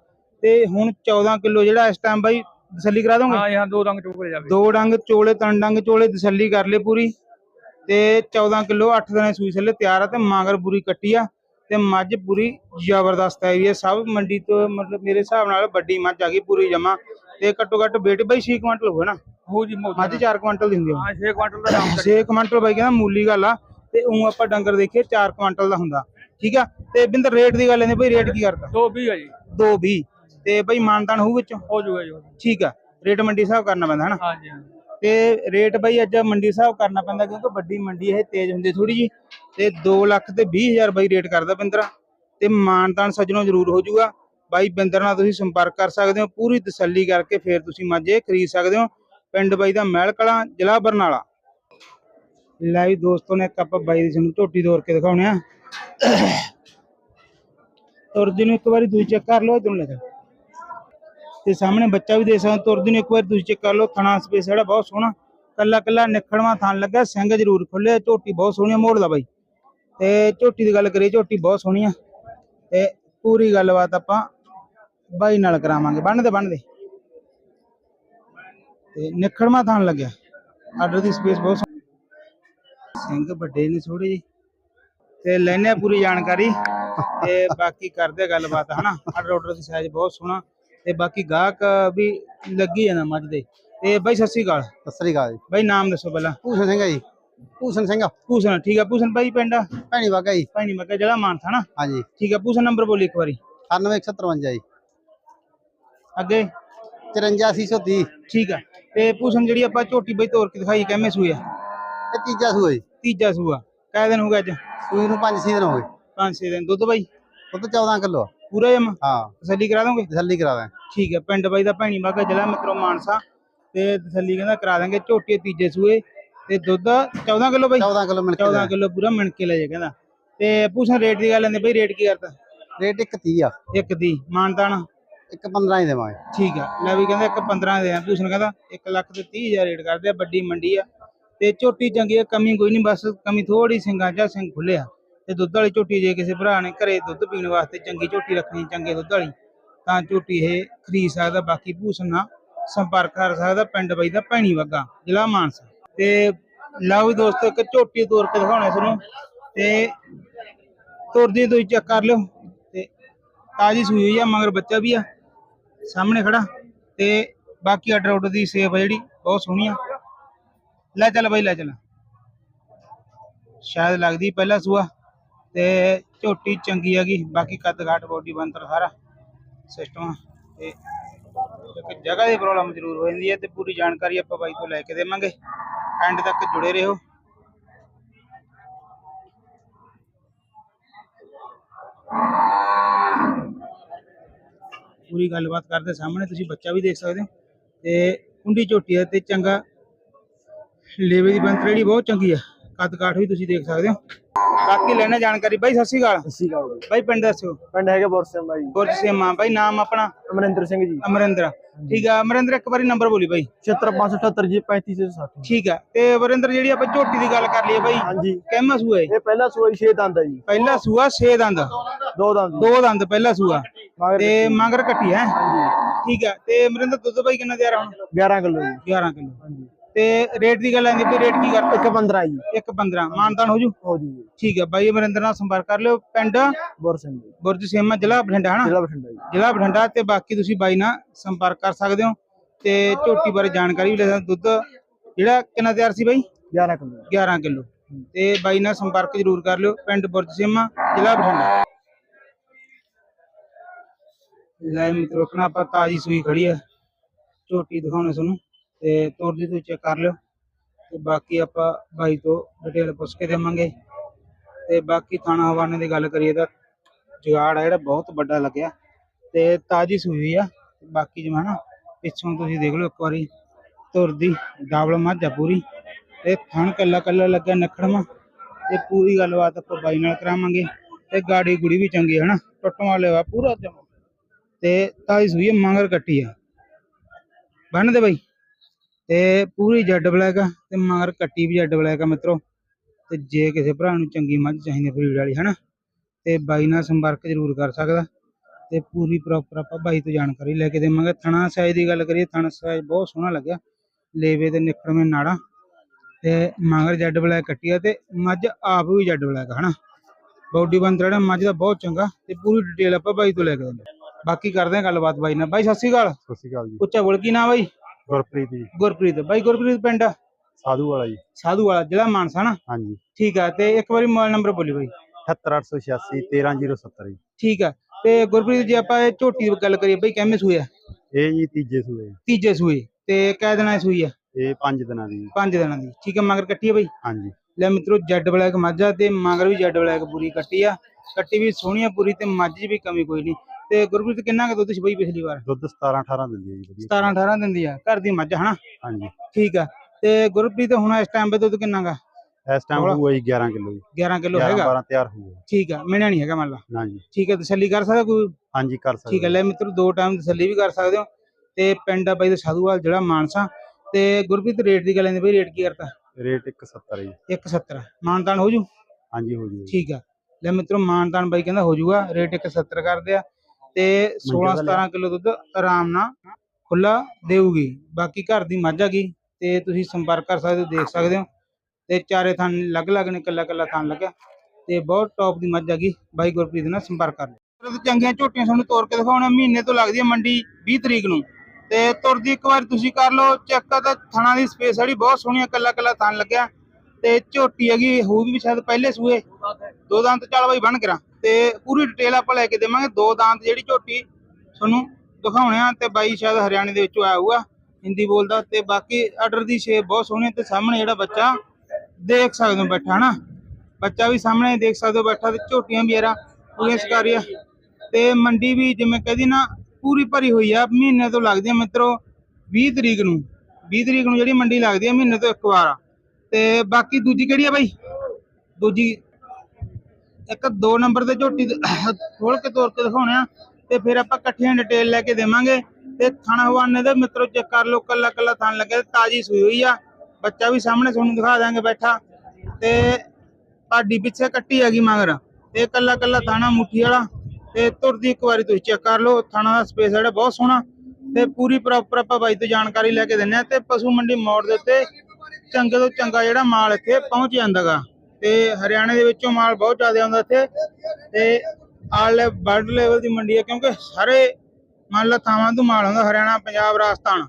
ਤੇ ਹੁਣ 14 ਕਿਲੋ ਜਿਹੜਾ ਇਸ ਟਾਈਮ ਬਾਈ ਤਸੱਲੀ ਕਰਾ ਦੋਗੇ?
ਹਾਂ ਹਾਂ ਦੋ ਰੰਗ ਚੋਕਰੇ ਜਾਵੇ।
ਦੋ ਡੰਗ ਚੋਲੇ ਤਿੰਨ ਡੰਗ ਚੋਲੇ ਤਸੱਲੀ ਕਰ ਲਈ ਪੂਰੀ। ਤੇ 14 ਕਿਲੋ 8 ਦਿਨਾਂ ਸੂਈ ਥੱਲੇ ਤਿਆਰ ਆ ਤੇ ਮਾਂਗਰ ਪੂਰੀ ਕੱਟੀ ਆ ਤੇ ਮੱਝ ਪੂਰੀ ਜ਼ਬਰਦਸਤ ਹੈ ਵੀ ਇਹ ਸਭ ਮੰਡੀ ਤੋਂ ਮਤਲਬ ਮੇਰੇ ਹਿਸਾਬ ਨਾਲ ਵੱਡੀ ਮੱਝ ਆ ਗਈ ਪੂਰੀ ਜਮਾ। ਤੇ ਘੱਟੋ ਘੱਟ weight ਬਾਈ 6 ਕੁਇੰਟਲ ਹੋਵੇ ਨਾ?
ਹੋ ਜੀ
ਮੱਝ 4 ਕੁਇੰਟਲ ਦੀ ਹੁੰਦੀ ਆ।
ਹਾਂ 6 ਕੁਆਂਟਲ ਦਾ ਆਰਾਮ
6 ਕੁਇੰਟਲ ਬਾਈ ਕਹਿੰਦਾ ਮੂਲੀ ਗੱਲ ਆ ਤੇ ਉਹ ਆਪਾਂ ਡੰਗਰ ਦੇਖੀਏ 4 ਕੁਇੰਟਲ ਦਾ ਹੁੰਦਾ। ਠੀਕ ਆ? ਤੇ ਬਿੰਦਰ ਰੇਟ ਦੀ ਗੱਲ ਨਹੀਂ ਬਈ ਰੇਟ ਕੀ ਕਰਦਾ
ਦੋ 20 ਆ ਜੀ।
220 ਤੇ ਬਈ ਮਾਨਤਾਨ ਹੋਊ ਵਿੱਚੋਂ?
ਹੋ ਜੂਗਾ ਜੀ ਹੋ।
ਠੀਕ ਆ। ਰੇਟ ਮੰਡੀ ਹਿਸਾਬ ਕਰਨਾ ਪੈਂਦਾ ਹਨਾ?
ਹਾਂਜੀ।
ਤੇ ਰੇਟ ਬਈ ਅੱਜ ਮੰਡੀ ਹਿਸਾਬ ਕਰਨਾ ਪੈਂਦਾ ਕਿਉਂਕਿ ਵੱਡੀ ਮੰਡੀ ਇਹ ਤੇਜ਼ ਹੁੰਦੀ ਥੋੜੀ ਜੀ ਤੇ 2 ਲੱਖ ਤੇ 20 ਬਾਈ ਰੇਟ ਕਰਦਾ ਬਿੰਦਰਾ ਤੇ ਮਾਨਤਾਨ ਸੱਜਣੋਂ ਜ਼ਰੂਰ ਹੋ ਜਾਊਗਾ। ਬਾਈ ਬਿੰਦਰ ਨਾਲ ਤੁਸੀਂ ਸੰਪਰਕ ਕਰ ਸਕਦੇ ਹੋ, ਪੂਰੀ ਤਸੱਲੀ ਕਰਕੇ ਫਿਰ ਤੁਸੀਂ ਮਾਝੇ ਖਰੀਦ ਸਕਦੇ ਹੋ। ਪਿੰਡ ਬਾਈ ਦਾ ਮਹਿਲ ਕਲਾਂ ਜ਼ਿਲ੍ਹਾ ਬਰਨਾਲਾ। ਲੈ ਵੀ ਦੋਸਤੋ ਨੇ ਇੱਕ ਆਪਾਂ ਬਾਈ ਦੀ ਤੁਹਾਨੂੰ ਝੋਟੀ ਤੋੜ ਕੇ ਦਿਖਾਉਣੇ ਆ। ਤੁਰਦੀ ਨੂੰ ਇੱਕ ਵਾਰੀ ਦੂਜੀ ਚੈੱਕ ਕਰ ਲਓ ਤੁਹਾਨੂੰ ਲੈ ਤੇ ਸਾਹਮਣੇ ਬੱਚਾ ਵੀ ਦੇ ਸਕਦੇ ਤੁਰਦੀ ਨੂੰ ਇੱਕ ਵਾਰ ਤੁਸੀਂ ਚੈੱਕ ਕਰ ਲਓ ਥਣਾ ਸਪੇਸ ਜਿਹੜਾ ਬਹੁਤ ਸੋਹਣਾ ਕੱਲਾ ਕੱਲਾ ਨਿਖੜਵਾ ਥਣ ਲੱਗਾ ਸਿੰਘ ਜ਼ਰੂਰ ਖੁੱਲੇ ਝੋਟੀ ਬਹੁਤ ਸੋਹਣੀ ਆ, ਮੋੜਦਾ ਬਾਈ। ਤੇ ਝੋਟੀ ਦੀ ਗੱਲ ਕਰੀਏ ਝੋਟੀ ਬਹੁਤ ਸੋਹਣੀ ਆ। ਤੇ ਪੂਰੀ ਗੱਲਬਾਤ ਆਪਾਂ ਬਾਈ ਨਾਲ ਕਰਾਵਾਂਗੇ ਬੰਨਦੇ ਬੰਨਦੇ ਤੇ ਨਿਖੜਵਾ ਥਣ ਲੱਗਿਆ ਆਰਡਰ ਦੀ ਸਪੇਸ ਬਹੁਤ ਸਿੰਘ ਵੱਡੇ ਨੇ ਥੋੜੇ ਜੀ। ਤੇ ਲੈਨੇ ਆ ਪੂਰੀ ਜਾਣਕਾਰੀ ਤੇ ਬਾਕੀ ਕਰਦੇ ਗੱਲਬਾਤ ਹਨਾ? ਆਰਡਰ ਆਰਡਰ ਦੀ ਸਾਈਜ਼ ਬਹੁਤ ਸੋਹਣਾ। ਤੇ ਬਾਕੀ ਗਾਹਕ ਵੀ ਲੱਗੀ ਜਾਂਦਾ ਮੱਝ ਦੇ। ਤੇ ਬਾਈ ਸਤਿ ਸ੍ਰੀ ਅਕਾਲ।
ਸਤਿ ਸ੍ਰੀ ਅਕਾਲ ਜੀ।
ਬਾਈ ਨਾਮ ਦੱਸੋ ਪਹਿਲਾਂ।
ਭੂਸ਼ਣ ਸਿੰਘ ਆ ਜੀ। ਭੂਸ਼ਣ ਸਿੰਘ
ਪੂਸਣ ਠੀਕ ਆ। ਪੂਸਣ ਬਾਈ ਪਿੰਡ
ਭੈਣੀ ਵਾਗਾ ਜੀ।
ਭਾਈ ਮੱਕਾ ਜਿਹੜਾ ਮਾਨਸਾ ਨਾ?
ਹਾਂਜੀ।
ਠੀਕ ਆ ਪੂਸਣ ਨੰਬਰ ਬੋਲੀ ਇੱਕ ਵਾਰੀ।
9153 ਜੀ।
ਅੱਗੇ?
54830
ਠੀਕ ਆ। ਤੇ ਪੂਸਣ ਜਿਹੜੀ ਆਪਾਂ ਝੋਟੀ ਬਾਈ ਤੋੜ ਕੇ ਦਿਖਾਈ ਕਿਵੇਂ ਸੂਈ ਆ?
ਇਹ ਤੀਜਾ ਸੂਆ ਜੀ।
ਤੀਜਾ ਸੂਆ। ਕਾਹ ਦਿਨ ਹੋ ਗਿਆ ਅੱਜ?
ਸੂਈ ਨੂੰ 5-6 ਦਿਨ ਹੋ ਗਏ।
ਪੰਜ ਛੇ ਦਿਨ। ਦੁੱਧ ਬਾਈ?
ਦੁੱਧ 14 ਕਿਲੋ
ਪੂਰਾ ਜਮ?
ਹਾਂ।
ਤਸੱਲੀ ਕਰਾ ਦੋਗੇ?
ਤਸੱਲੀ ਕਰਾ ਦਾਂ
ਠੀਕ ਹੈ ਪਿੰਡ ਬਾਈ ਦਾ ਭੈਣੀ ਮਾਗਾ ਜ਼ਿਲ੍ਹਾ ਮਿੱਤਰੋ ਮਾਨਸਾ। ਤੇ ਤਸੱਲੀ ਕਹਿੰਦਾ ਕਰਾ ਦਾਂਗੇ ਝੋਟੀ ਤੀਜੇ ਸੂਏ। ਤੇ ਦੁੱਧ 14 ਕਿਲੋ ਬਾਈ?
14 ਕਿਲੋ ਮਿਲ ਕੇ
14 ਕਿਲੋ ਪੂਰਾ ਮਿਣ ਕੇ ਲੈ ਜਾ ਕਹਿੰਦਾ। ਤੇ ਪੂਛਣ ਰੇਟ ਦੀ ਗੱਲ ਆਂਦੇ ਬਈ ਰੇਟ ਕੀ ਕਰਤਾ?
ਰੇਟ ਇੱਕ 30 ਆ।
ਇੱਕ ਦੀ ਮਾਨਤਾਨ?
ਇੱਕ 15 ਹੀ ਦੇਵਾਂਗੇ।
ਠੀਕ ਆ ਲੈ ਵੀ ਕਹਿੰਦਾ ਇੱਕ 15 ਦੇ ਆ। ਪੂਛਣ ਕਹਿੰਦਾ 1 ਲੱਖ ਤੇ 30 ਹਜ਼ਾਰ ਰੇਟ ਕਰਦੇ ਆ ਵੱਡੀ ਮੰਡੀ ਆ। ਤੇ ਝੋਟੀ ਚੰਗੀ ਆ ਕਮੀ ਕੋਈ ਨਹੀਂ ਬਸ ਕਮੀ ਥੋੜੀ ਸਿੰਘਾਂ ਜਾਂ ਸਿੰਘ ਖੁੱਲਿਆ ਤੇ ਦੁੱਧ ਵਾਲੀ ਝੋਟੀ ਜੇ ਕਿਸੇ ਭਰਾ ਨੇ ਘਰੇ ਦੁੱਧ ਪੀਣ ਵਾਸਤੇ ਚੰਗੀ ਝੋਟੀ ਰੱਖਣੀ, ਚੰਗੇ ਦੁੱਧ ਵਾਲੀ, ਤਾਂ ਝੋਟੀ ਇਹ ਖਰੀਦ ਸਕਦਾ, ਬਾਕੀ ਭੂਸਣ ਨਾਲ ਸੰਪਰਕ ਕਰ ਸਕਦਾ ਪਿੰਡ ਬਾਈ ਦਾ ਭੈਣੀ ਵੱਗਾ ਜ਼ਿਲ੍ਹਾ ਮਾਨਸਾ। ਤੇ ਲਓ ਵੀ ਦੋਸਤੋ, ਇੱਕ ਝੋਟੀ ਤੋਰ ਕੇ ਦਿਖਾਉਣਾ ਤੁਹਾਨੂੰ ਤੇ ਤੁਰਦੀ ਤੁਸੀਂ ਚੈੱਕ ਕਰ ਲਿਓ, ਤੇ ਤਾਜੀ ਸੂਈ ਹੋਈ ਆ, ਮਗਰ ਬੱਚਾ ਵੀ ਆ, ਸਾਹਮਣੇ ਖੜਾ, ਤੇ ਬਾਕੀ ਆਰਡਰ ਆਰਡਰ ਦੀ ਸੇਫ ਆ ਜਿਹੜੀ, ਬਹੁਤ ਸੋਹਣੀ ਆ। ਲੈ ਚੱਲ ਬਾਈ, ਲੈ ਚੱਲ। ਸ਼ਾਇਦ ਲੱਗਦੀ ਪਹਿਲਾ ਸੂਆ। ਤੇ ਝੋਟੀ ਚੰਗੀ ਹੈਗੀ, ਬਾਕੀ ਕੱਦ ਘਾਟ ਬੋਡੀ ਬੰਤਰ ਸਾਰਾ ਸਿਸਟਮ ਤੇ ਇੱਕ ਜਗ੍ਹਾ ਦੀ ਪ੍ਰੋਬਲਮ ਜ਼ਰੂਰ ਹੋ ਜਾਂਦੀ ਹੈ ਤੇ ਪੂਰੀ ਜਾਣਕਾਰੀ ਆਪਾਂ ਬਾਈ ਤੋਂ ਲੈ ਕੇ ਦੇਵਾਂਗੇ। ਐਂਡ ਤੱਕ ਜੁੜੇ ਰਹੋ। ਪੂਰੀ ਗੱਲਬਾਤ ਕਰਦੇ ਸਾਹਮਣੇ, ਤੁਸੀਂ ਬੱਚਾ ਵੀ ਦੇਖ ਸਕਦੇ ਹੋ। ਤੇ ਕੁੰਡੀ ਝੋਟੀ ਹੈ ਤੇ ਚੰਗਾ ਲੇਵੇ ਦੀ ਬੰਤਰ ਜਿਹੜੀ ਬਹੁਤ ਚੰਗੀ ਆ। ਕੱਦ ਕਾਠ ਵੀ ਤੁਸੀਂ ਦੇਖ ਸਕਦੇ ਹੋ। ਬਾਕੀ ਲੈਣਾ ਜਾਣਕਾਰੀ ਬਾਈ ਸਤਿ ਸ਼੍ਰੀ ਅਕਾਲ।
ਸਸੀ ਗਾਉ
ਬਾਈ। ਪਿੰਡ ਦੱਸਿਓ।
ਪਿੰਡ ਹੈਗਾ ਬੋਰਸਮ ਬਾਈ।
ਗੁਰਜ ਸੇਮਾ ਬਾਈ ਨਾਮ ਆਪਣਾ?
ਅਮਰਿੰਦਰ ਸਿੰਘ ਜੀ।
ਅਮਰਿੰਦਰ। ਠੀਕ ਆ ਅਮਰਿੰਦਰ ਇੱਕ ਵਾਰੀ ਨੰਬਰ ਬੋਲੀ ਬਾਈ।
76578 ਜੀ 3560
ਠੀਕ ਆ ਤੇ ਅਮਰਿੰਦਰ ਜਿਹੜੀ ਆਪਾਂ ਝੋਟੀ ਦੀ ਗੱਲ ਕਰ ਲਈਏ ਬਾਈ
ਹਾਂਜੀ।
ਕਹਿਮਾ ਸੂਆ
ਇਹ ਪਹਿਲਾ ਸੂਆ 6 ਦੰਦ ਹੈ ਜੀ।
ਪਹਿਲਾ ਸੂਆ 6 ਦੰਦ।
ਦੋ ਦੰਦ
ਦੋ ਦੰਦ ਪਹਿਲਾ ਸੂਆ। ਤੇ ਮਗਰ ਕੱਟੀ ਹੈ।
ਹਾਂਜੀ।
ਠੀਕ ਆ ਤੇ ਅਮਰਿੰਦਰ ਦੁੱਧ ਬਾਈ ਕਿੰਨਾ ਤਿਆਰ ਹੁਣ?
11 ਕਿਲੋ ਜੀ।
11 ਕਿਲੋ।
ਹਾਂਜੀ।
ਤੇ ਰੇਟ ਦੀ ਗੱਲ ਆਂਦੀ ਵੀ ਰੇਟ ਕੀ ਕਰਤਾ?
ਇੱਕ 15 ਜੀ।
ਇੱਕ 15 ਮਾਨਦਾਨ ਹੋ ਜੂ?
ਹੋ ਜੀ
ਠੀਕ ਆ ਬਾਈ ਅਮਰਿੰਦਰ ਨਾਲ ਸੰਪਰਕ ਕਰ ਲਿਓ। ਪਿੰਡ?
ਬੋਰਸਮ ਜੀ।
ਬੁਰਜ ਸੇਮਾ ਜ਼ਿਲ੍ਹਾ ਬਠਿੰਡਾ ਹਨਾ?
ਜ਼ਿਲ੍ਹਾ ਬਠਿੰਡਾ ਜੀ।
ਜ਼ਿਲ੍ਹਾ ਬਠਿੰਡਾ ਤੇ ਬਾਕੀ ਤੁਸੀਂ ਬਾਈ ਨਾਲ ਸੰਪਰਕ ਕਰ ਸਕਦੇ ਹੋ ਤੇ ਝੋਟੀ ਬਾਰੇ ਜਾਣਕਾਰੀ ਵੀ ਲੈ ਸਕਦੇ ਹੋ। ਦੁੱਧ ਜਿਹੜਾ ਕਿੰਨਾ ਤਿਆਰ ਸੀ ਬਾਈ?
11 ਕਿਲੋ।
11 ਕਿਲੋ। ਤੇ ਬਾਈ ਨਾਲ ਸੰਪਰਕ ਜ਼ਰੂਰ ਕਰ ਲਿਓ। ਪਿੰਡ ਬੁਰਜ ਸੇਮਾ ਜ਼ਿਲ੍ਹਾ ਬਠਿੰਡਾ। ਲੈ ਮਿੱਤਰੋ ਆਪਣਾ ਆਪਾਂ ਤਾਜੀ ਸੂਈ ਖੜੀ ਆ। ਝੋਟੀ ਦਿਖਾਉਣੇ ਤੁਹਾਨੂੰ। ਤੇ ਤੁਰਦੀ ਤੁਸੀਂ ਚੈੱਕ ਕਰ ਲਿਓ। ਤੇ ਬਾਕੀ ਆਪਾਂ ਬਾਈ ਤੋਂ ਡਿਟੇਲ ਪੁੱਛ ਕੇ ਦੇਵਾਂਗੇ। ਤੇ ਬਾਕੀ ਥਾਣਾ ਹਵਾਨੇ ਦੀ ਗੱਲ ਕਰੀਏ ਤਾਂ ਜੁਗਾੜ ਆ ਜਿਹੜਾ ਬਹੁਤ ਵੱਡਾ ਲੱਗਿਆ। ਤੇ ਤਾਜੀ ਸੂਈ ਆ। ਬਾਕੀ ਜਿਵੇਂ ਨਾ ਪਿੱਛੋਂ ਤੁਸੀਂ ਦੇਖ ਲਓ ਇੱਕ ਵਾਰੀ ਤੁਰਦੀ ਡਾਬਲ ਮੱਝ ਆ ਪੂਰੀ। ਤੇ ਥਣ ਕੱਲਾ ਕੱਲਾ ਲੱਗਿਆ ਨਖੜਮਾ ਤੇ ਪੂਰੀ ਗੱਲਬਾਤ ਆਪਾਂ ਬਾਈ ਨਾਲ ਕਰਾਵਾਂਗੇ। ਤੇ ਗਾੜੀ ਗੁੜੀ ਵੀ ਚੰਗੀ ਹੈ ਨਾ ਟੁੱਟਣ ਵਾਲੇ ਵਾ ਪੂਰਾ ਜਮਾ। ਤੇ ਤਾਜੀ ਸੂਈ ਆ, ਮਗਰ ਕੱਟੀ ਆ। ਬੰਨ ਦੇ ਬਾਈ। ਤੇ ਪੂਰੀ ਜੈਡ ਬਲੈਕ ਆ ਤੇ ਮਗਰ ਕੱਟੀ ਵੀ ਜੈਡ ਬਲੈਕ ਆ ਮਿੱਤਰੋ। ਤੇ ਜੇ ਕਿਸੇ ਭਰਾ ਨੂੰ ਚੰਗੀ ਮੱਝ ਚਾਹੀਦੀ ਬਰੀਡ ਵਾਲੀ ਹਨਾ? ਤੇ ਬਾਈ ਨਾਲ ਸੰਪਰਕ ਜ਼ਰੂਰ ਕਰ ਸਕਦਾ। ਤੇ ਪੂਰੀ ਪ੍ਰੋਪਰ ਆਪਾਂ ਬਾਈ ਤੋਂ ਜਾਣਕਾਰੀ ਲੈ ਕੇ ਦੇਵਾਂਗੇ। ਥਣਾ ਸਾਈਜ਼ ਦੀ ਗੱਲ ਕਰੀਏ ਥਣਾ ਸਾਈਜ਼ ਬਹੁਤ ਸੋਹਣਾ ਲੱਗਿਆ। ਲੇਵੇ ਤੇ ਨਿਕੜਵੇਂ ਨਾੜਾ। ਤੇ ਮਗਰ ਜੈਡ ਬਲੈਕ ਕੱਟੀ ਆ ਤੇ ਮੱਝ ਆਪ ਵੀ ਜੈਡ ਬਲੈਕ ਹਨਾ? ਬਾਡੀ ਬੰਦਰ ਜਿਹੜਾ ਮੱਝ ਦਾ ਬਹੁਤ ਚੰਗਾ। ਤੇ ਪੂਰੀ ਡਿਟੇਲ ਆਪਾਂ ਬਾਈ ਤੋਂ ਲੈ ਕੇ ਦਿੰਦੇ ਬਾਕੀ ਕਰਦੇ ਹਾਂ ਗੱਲਬਾਤ ਬਾਈ ਨਾਲ। ਬਾਈ ਸਤਿ ਸ਼੍ਰੀ ਅਕਾਲ।
ਸਤਿ ਸ਼੍ਰੀ ਅਕਾਲ ਜੀ।
ਉੱਚਾ ਬੋਲ ਕੀ ਨਾਮ ਬਾਈ?
ਗੁਰਪ੍ਰੀਤ ਜੀ।
ਗੁਰਪ੍ਰੀਤ। ਬਾਈ ਗੁਰਪ੍ਰੀਤ ਪਿੰਡ?
ਸਾਧੂ ਵਾਲਾ ਜੀ।
ਸਾਧੂ ਵਾਲਾ ਜ਼ਿਲ੍ਹਾ ਮਾਨਸਾ ਨਾ?
ਹਾਂਜੀ।
ਠੀਕ ਆ ਤੇ ਇੱਕ ਵਾਰੀ ਮੋਬਾਈਲ ਨੰਬਰ ਬੋਲੀ ਬਾਈ।
78886 13070 ਜੀ।
ਠੀਕ ਆ ਤੇ ਗੁਰਪ੍ਰੀਤ ਜੇ ਆਪਾਂ ਇਹ ਝੋਟੀ ਦੀ ਗੱਲ ਕਰੀਏ ਬਈ ਕਿਵੇਂ ਸੂਏ ਆ?
ਇਹ ਜੀ ਤੀਜੇ ਸੂਏ।
ਤੀਜੇ ਸੂਏ ਤੇ ਕਿਹ ਦਿਨਾਂ ਦੀ ਸੂਈ ਆ?
ਇਹ 5 ਦਿਨਾਂ ਦੀ। ਜੀ।
ਪੰਜ ਦਿਨਾਂ ਦੀ। ਠੀਕ ਆ ਮਗਰ ਕੱਟੀ ਆ ਬਈ?
ਹਾਂਜੀ।
ਲੈ ਮਿੱਤਰੋ ਜੈਡ ਬਲੈਕ ਮੱਝ ਤੇ ਮਗਰ ਵੀ ਜੈਡ ਬਲੈਕ ਪੂਰੀ ਕੱਟੀ ਆ। ਕੱਟੀ ਵੀ ਸੋਹਣੀ ਆ ਪੂਰੀ ਤੇ ਮੱਝ ਵੀ ਕਮੀ ਕੋਈ ਨਹੀਂ। ਤੇ ਗੁਰਪ੍ਰੀਤ ਕਿੰਨਾ ਕੁ ਦੁੱਧ ਸੀ ਬਈ ਪਿਛਲੀ ਵਾਰ?
ਦੁੱਧ 17 18 ਦਿੰਦੀ ਹੈ ਜੀ ਵਧੀਆ।
17 18 ਦਿੰਦੀ ਆ ਘਰ ਦੀ ਮੱਝ ਹਨਾ?
ਹਾਂਜੀ।
ਠੀਕ ਆ। ਤੇ ਗੁਰਪ੍ਰੀਤ ਹੁਣ ਇਸ ਟਾਈਮ 'ਤੇ ਦੁੱਧ ਕਿੰਨਾ ਗਾ
ਇਸ ਟਾਈਮ ਹੋਊਗਾ ਜੀ 11 ਕਿਲੋ ਜੀ।
11 ਕਿਲੋ
11
ਹੈਗਾ?
12 ਤਿਆਰ ਹੋਊਗਾ।
ਠੀਕ ਆ ਮਿਹਣਾ ਨਹੀਂ ਹੈਗਾ ਮੰਨ ਲਾ।
ਹਾਂਜੀ।
ਠੀਕ ਆ ਤਸੱਲੀ ਕਰ ਸਕਦਾ ਕੋਈ?
ਹਾਂਜੀ ਕਰ ਸਕਦੇ
ਠੀਕ ਹੈ। ਲੈ ਮਿੱਤਰੋ ਦੋ ਟਾਈਮ ਤਸੱਲੀ ਵੀ ਕਰ ਸਕਦੇ ਹੋ। ਤੇ ਪਿੰਡ ਆ ਬਾਈ ਦਾ ਸਾਧੂਵਾਲ ਜਿਹੜਾ ਮਾਨਸਾ। ਤੇ ਗੁਰਪ੍ਰੀਤ ਰੇਟ ਦੀ ਗੱਲ ਆਂਦੀ ਬਈ ਰੇਟ ਕੀ ਕਰਤਾ?
ਰੇਟ 170 ਜੀ।
170 ਮਾਨਤਾਨ ਹੋ ਜੂ?
ਹਾਂਜੀ ਹੋ ਜੀ।
ਠੀਕ ਆ। ਲੈ ਮਿੱਤਰੋ ਮਾਨਤਾਨ ਬਾਈ ਕਹਿੰਦਾ ਹੋ ਜੂਗਾ ਰੇਟ 170 ਕਰਦੇ ਆ। ਤੇ 16 17 ਕਿਲੋ ਦੁੱਧ ਆਰਾਮ ਨਾਲ ਖੁੱਲਾ ਦੇਊਗੀ। ਬਾਕੀ ਘਰ ਦੀ ਮੱਝ ਹੈਗੀ ਤੇ ਤੁਸੀਂ ਸੰਪਰਕ ਕਰ ਸਕਦੇ ਹੋ ਦੇਖ ਸਕਦੇ ਹੋ। ਤੇ ਚਾਰੇ ਥਾਂ ਅਲੱਗ-ਅਲੱਗ ਨੇ ਕੱਲਾ ਕੱਲਾ ਥਾਂ ਲੱਗਿਆ ਤੇ ਬਹੁਤ ਟੌਪ ਦੀ ਮੱਝ ਹੈਗੀ ਬਾਈ ਗੁਰਪ੍ਰੀਤ ਨਾਲ ਸੰਪਰਕ ਕਰ ਲਿਓ। ਤੇ ਚੰਗੀਆਂ ਝੋਟੀਆਂ ਤੁਹਾਨੂੰ ਤੋੜ ਕੇ ਦਿਖਾਉਣਾ ਮਹੀਨੇ ਤੋਂ ਲੱਗਦੀ ਹੈ ਮੰਡੀ 20 ਤਰੀਕ ਨੂੰ। ਤੇ ਤੁਰਦੀ ਇੱਕ ਵਾਰ ਤੁਸੀਂ ਕਰ ਲਓ ਚੈੱਕ ਤਾਂ ਥਣਾ ਦੀ ਸਪੇਸ ਜਿਹੜੀ ਬਹੁਤ ਸੋਹਣੀ ਹੈ ਕੱਲਾ ਕੱਲਾ ਥਣ ਲੱਗਿਆ। ਤੇ ਝੋਟੀ ਹੈਗੀ ਹੋਊਗੀ ਵੀ ਸ਼ਾਇਦ ਪਹਿਲੇ ਸੂਏ। ਦੋ ਦੰਦ ਚੱਲ ਬਾਈ ਬਣ ਕਰਾਂ ਤੇ ਪੂਰੀ ਡਿਟੇਲ ਆਪਾਂ ਲੈ ਕੇ ਦੇਵਾਂਗੇ। ਦੋ ਦੰਦ ਜਿਹੜੀ ਝੋਟੀ ਤੁਹਾਨੂੰ ਦਿਖਾਉਣੇ ਆ ਤੇ ਬਾਈ ਸ਼ਾਇਦ ਹਰਿਆਣੇ ਦੇ ਵਿੱਚੋਂ ਆਇਆ ਹੋਊਗਾ ਹਿੰਦੀ ਬੋਲਦਾ ਤੇ ਬਾਕੀ ਆਰਡਰ ਦੀ ਸ਼ੇਪ ਬਹੁਤ ਸੋਹਣੀ ਤੇ ਸਾਹਮਣੇ ਜਿਹੜਾ ਬੱਚਾ ਦੇਖ ਸਕਦੇ ਹੋ ਬੈਠਾ ਹਨਾ? ਬੱਚਾ ਵੀ ਸਾਹਮਣੇ ਦੇਖ ਸਕਦੇ ਹੋ ਬੈਠਾ ਤੇ ਝੋਟੀਆਂ ਵੀ ਯਾਰਾ ਪੂਰੀਆਂ ਸ਼ਿਕਾਰੀਆਂ। ਤੇ ਮੰਡੀ ਵੀ ਜਿਵੇਂ ਕਹਦੀ ਨਾ ਪੂਰੀ ਭਰੀ ਹੋਈ ਆ ਮਹੀਨੇ ਤੋਂ ਲੱਗਦੀ ਆ ਮਿੱਤਰੋ 20 ਤਰੀਕ ਨੂੰ। 20 ਤਰੀਕ ਨੂੰ ਜਿਹੜੀ ਮੰਡੀ ਲੱਗਦੀ ਆ ਮਹੀਨੇ ਤੋਂ ਇੱਕ ਵਾਰ ਤੇ ਬਾਕੀ ਦੂਜੀ ਕਿਹੜੀ ਆ ਬਾਈ? ਦੂਜੀ ਇੱਕ ਦੋ ਨੰਬਰ ਤੇ ਝੋਟੀ ਖੋਲ ਕੇ ਤੋਰ ਕੇ ਦਿਖਾਉਣੇ ਆ ਤੇ ਫਿਰ ਆਪਾਂ ਇਕੱਠੀਆਂ ਡਿਟੇਲ ਲੈ ਕੇ ਦੇਵਾਂਗੇ ਤੇ ਥਾਣਾ ਹਵਾਨੇ ਦੇ ਮਿੱਤਰੋ ਚੈੱਕ ਕਰ ਲਓ ਕੱਲਾ ਕੱਲਾ ਥਣ ਲੱਗਿਆ ਤਾਜੀ ਸੂਈ ਹੋਈ ਆ। ਬੱਚਾ ਵੀ ਸਾਹਮਣੇ ਤੁਹਾਨੂੰ ਦਿਖਾ ਦਾਂਗੇ ਬੈਠਾ। ਤੇ ਪਾਡੀ ਪਿੱਛੇ ਕੱਟੀ ਹੈਗੀ ਮਗਰ। ਤੇ ਕੱਲਾ ਕੱਲਾ ਥਾਣਾ ਮੁੱਠੀ ਵਾਲਾ। ਤੇ ਤੁਰਦੀ ਇੱਕ ਵਾਰੀ ਤੁਸੀਂ ਚੈੱਕ ਕਰ ਲਓ, ਥਾਣਾ ਦਾ ਸਪੇਸ ਜਿਹੜਾ ਬਹੁਤ ਸੋਹਣਾ। ਤੇ ਪੂਰੀ ਪ੍ਰੋਪਰ ਆਪਾਂ ਬਾਈ ਤੋਂ ਜਾਣਕਾਰੀ ਲੈ ਕੇ ਦਿੰਨੇ ਆ ਤੇ ਪਸ਼ੂ ਮੰਡੀ ਮੋੜ ਦੇ ਉੱਤੇ ਚੰਗੇ ਤੋਂ ਚੰਗਾ ਜਿਹੜਾ ਮਾਲ ਇੱਥੇ ਪਹੁੰਚ ਜਾਂਦਾਗਾ ਤੇ ਹਰਿਆਣੇ ਦੇ ਵਿੱਚੋਂ ਮਾਲ ਬਹੁਤ ਜ਼ਿਆਦਾ ਆਉਂਦਾ ਇੱਥੇ ਤੇ ਆਲ ਵਰਲਡ ਲੈਵਲ ਦੀ ਮੰਡੀ ਹੈ, ਕਿਉਂਕਿ ਸਾਰੇ ਮੰਨ ਲਾ ਥਾਵਾਂ ਤੋਂ ਮਾਲ ਆਉਂਦਾ, ਹਰਿਆਣਾ, ਪੰਜਾਬ, ਰਾਜਸਥਾਨ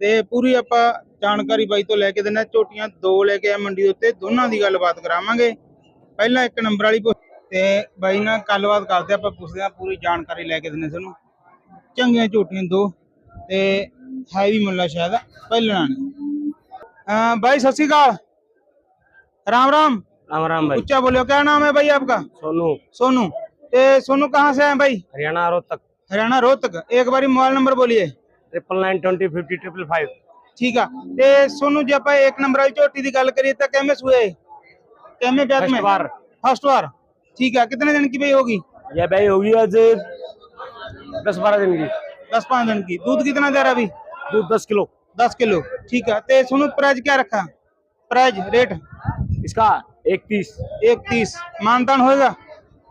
ਤੇ ਪੂਰੀ ਆਪਾਂ ਜਾਣਕਾਰੀ ਬਾਈ ਤੋਂ ਲੈ ਕੇ ਦਿੰਦੇ ਝੋਟੀਆਂ ਦੋ ਲੈ ਕੇ ਆ ਮੰਡੀ ਉੱਤੇ, ਦੋਨਾਂ ਦੀ ਗੱਲਬਾਤ ਕਰਾਵਾਂਗੇ। ਪਹਿਲਾਂ ਇੱਕ ਨੰਬਰ ਵਾਲੀ ਤੇ ਬਾਈ ਨਾਲ ਗੱਲਬਾਤ ਕਰਦੇ ਆਪਾਂ ਪੁੱਛਦੇ ਆ ਪੂਰੀ ਜਾਣਕਾਰੀ ਲੈ ਕੇ ਦਿੰਦੇ ਤੁਹਾਨੂੰ। ਚੰਗੀਆਂ ਝੋਟੀਆਂ ਦੋ ਤੇ ਹੈਵੀ ਮੁੱਲਾ ਸ਼ਾਇਦ ਪਹਿਲਣਾ ਨੇ ਬਾਈ, ਸਤਿ ਸ਼੍ਰੀ ਅਕਾਲ। ਰਾਮ ਰਾਮ।
राम राम भाई
ऊंचा बोलियो क्या नाम है भाई आपका
सोनू
सोनू ए सोनू कहाँ से हैं भाई
हरियाणा रोहतक
हरियाणा रोहतक एक बारी मोबाइल नंबर बोलिए
triple nine twenty fifty triple five
ਠੀਕ ਆ ਤੇ ਸੋਨੂੰ ਜੇ ਆਪਾਂ ਇੱਕ ਨੰਬਰ ਵਾਲੀ ਝੋਟੀ ਦੀ ਗੱਲ ਕਰੀਏ ਤਾਂ ਕਿਵੇਂ ਸੂਏ ਕਿਵੇਂ ਵਿਆਹ
फर्स्ट
में
बार
फर्स्ट बार ठीक है कितने दिन की भाई होगी
यह भाई होगी आज दस बारह दिन की
दस पाँच दिन की दूध कितना दे रहा है अभी
दूध दस किलो
दस किलो ठीक है ते सोनू प्राइस क्या रखा प्राइस रेट
इसका एक तीस
एक तीस मानतान होएगा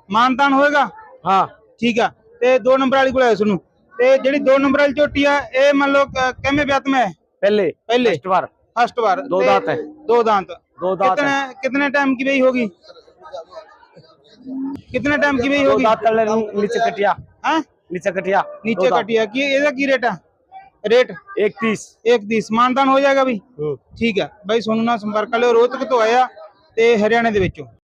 मानतान होएगा
हाँ
ਠੀਕ ਆ ਤੇ ਦੋ ਨੰਬਰ ਵਾਲੀ ਕੋਲ ਆਇਆ ਸੁਣੋ ਤੇ ਜਿਹੜੀ ਦੋ ਨੰਬਰ ਵਾਲੀ ਝੋਟੀ ਆ ਇਹ ਮੰਨ ਲਓ ਕ- ਕਿਵੇਂ ਵਿਆਤ में है
पहले
पहले
फर्स्ट बार
फर्स्ट बार
दो
ते-
दांत है।
दो दांत
दो दांत
कितने कितने टाइम की वही होगी कितने टाइम की वही
दो
होगी
दांत तले नीचे कटिया
हैं
नीचे कटिया
नीचे
दो दांत।
कटिया की ਇਹਦਾ ਕੀ ਰੇਟ ਆ ਰੇਟ
एक तीस
130 ਮਾਨਦਾਨ ਹੋ ਜਾਏਗਾ ਵੀ
हम्म।
ਠੀਕ ਆ ਬਾਈ ਸੋਨੂੰ ਨਾਲ ਸੰਪਰਕ ਕਰ ਲਿਓ ਰੋਹਤਕ ਤੋਂ ਆਇਆ ਤੇ ਹਰਿਆਣੇ ਦੇ ਵਿੱਚੋਂ।